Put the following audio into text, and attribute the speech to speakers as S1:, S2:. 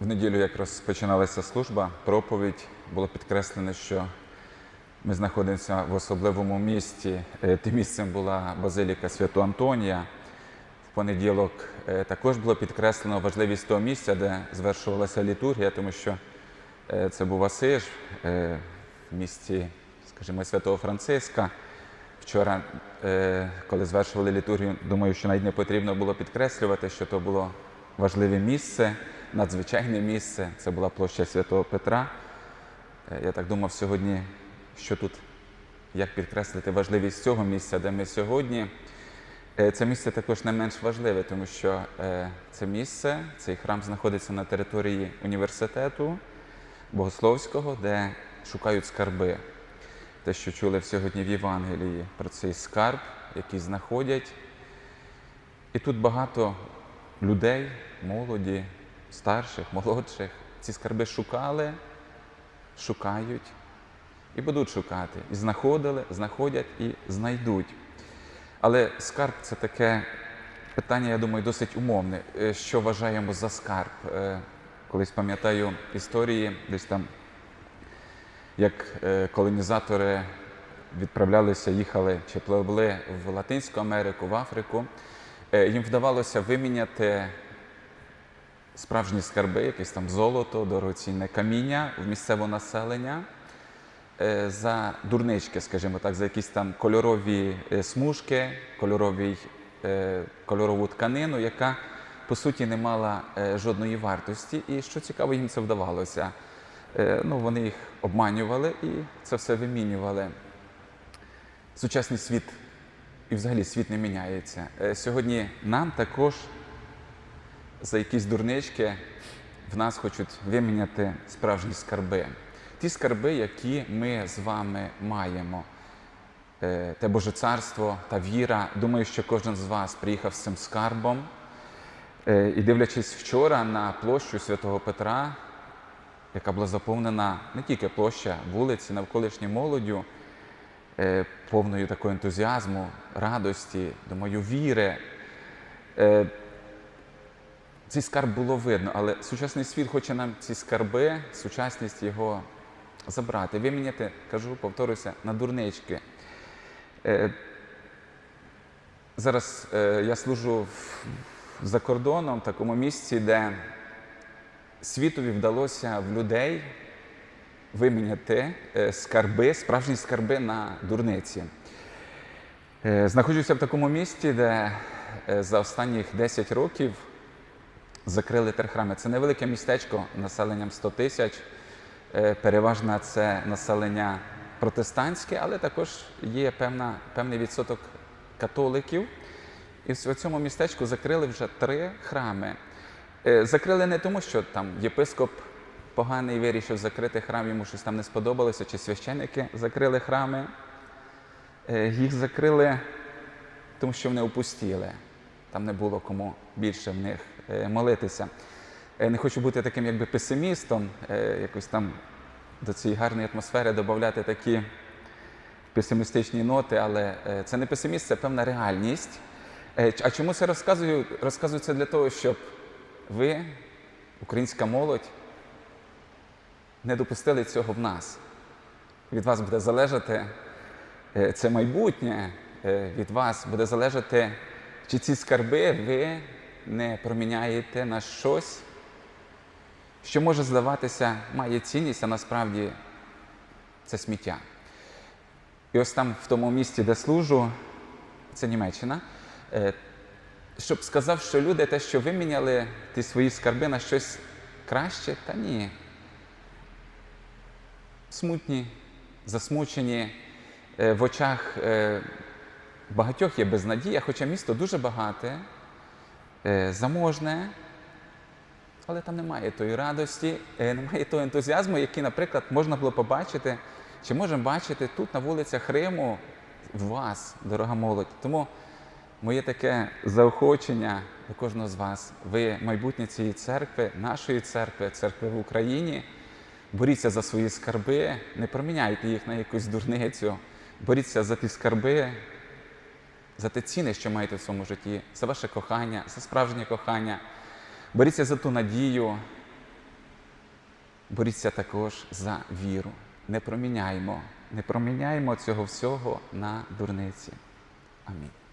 S1: В неділю, як розпочиналася служба, проповідь було підкреслено, що ми знаходимося в особливому місті. Е, Тим місцем була базиліка Свято Антонія. В понеділок е, також було підкреслено важливість того місця, де звершувалася літургія, тому що е, це був Асиж в місті, скажімо, Святого Франциска. Вчора, коли звершували літургію, думаю, що навіть не потрібно було підкреслювати, що то було важливе місце, надзвичайне місце. Це була площа Святого Петра. Е, Я так думав сьогодні, що тут, як підкреслити важливість цього місця, де ми сьогодні. Е, Це місце також не менш важливе, тому що е, це місце, цей храм знаходиться на території університету Богословського, де шукають скарби. Те, що чули сьогодні в Євангелії про цей скарб, який знаходять. І тут багато людей, молоді, старших, молодших, ці скарби шукали, шукають і будуть шукати. І знаходили, знаходять і знайдуть. Але скарб це таке питання, я думаю, досить умовне. Е, Що вважаємо за скарб? Е, Колись пам'ятаю історії, десь там, як е, колонізатори відправлялися, їхали чи пливли в Латинську Америку, в Африку, їм вдавалося виміняти справжні скарби, якесь там золото, дорогоцінне каміння в місцевого населення е, за дурнички, скажімо так, за якісь там кольорові е, смужки, кольорові, е, кольорову тканину, яка по суті не мала жодної вартості. І що цікаво, їм це вдавалося. Ну, вони їх обманювали і це все вимінювали. Сучасний світ і взагалі світ не міняється. Сьогодні нам також за якісь дурнички в нас хочуть виміняти справжні скарби. Ті скарби, які ми з вами маємо. Е, Те Боже царство та віра. Думаю, що кожен з вас приїхав з цим скарбом. Е, І дивлячись вчора на площу Святого Петра, яка була заповнена не тільки площа вулиці, навколишньою молоддю, е, повною такого ентузіазму, радості, думаю, віри. Цей скарб було видно, але сучасний світ хоче нам ці скарби, сучасність його забрати, виміняти, кажу, повторюся, на дурнички. Е, Зараз е, я служу за кордоном, в такому місці, де світові вдалося в людей виміняти е, скарби, справжні скарби на дурниці. Знаходжуся в такому місті, де за останніх 10 років закрили три храми. Це невелике містечко населенням 100 тисяч. Е, Переважно це населення протестантське, але також є певна, певний відсоток католиків. І в цьому містечку закрили вже три храми. Е, Закрили не тому, що там єпископ поганий вирішив закрити храм, йому щось там не сподобалося, чи священники закрили храми. Е, Їх закрили, тому що вони опустіли. Там не було кому більше в них молитися. Е, Не хочу бути таким якби песимістом, е, якось там до цієї гарної атмосфери додати такі песимістичні ноти, але е, це не песиміст, це певна реальність. Е, А чому це розказую? Розказую це для того, щоб ви, українська молодь, не допустили цього в нас. Від вас буде залежати е, це майбутнє, е, від вас буде залежати, чи ці скарби ви не проміняєте на щось, що може здаватися, має цінність, а насправді це сміття. І ось там, в тому місті, де служу, це Німеччина, е, щоб сказав, що люди те, що виміняли ті свої скарби на щось краще, та ні. Смутні, засмучені, е, в очах е, багатьох є безнадія, хоча місто дуже багате, заможне, але там немає тої радості, е, немає того ентузіазму, який, наприклад, можна було побачити, чи можемо бачити тут на вулицях Риму вас, дорога молодь. Тому моє таке заохочення до кожного з вас. Ви майбутнє цієї церкви, нашої церкви, церкви в Україні. Боріться за свої скарби, не проміняйте їх на якусь дурницю. Боріться за ті скарби, за те ціни, що маєте в своєму житті, за ваше кохання, за справжнє кохання. Боріться за ту надію, боріться також за віру. Не проміняймо, не проміняймо цього всього на дурниці. Амінь.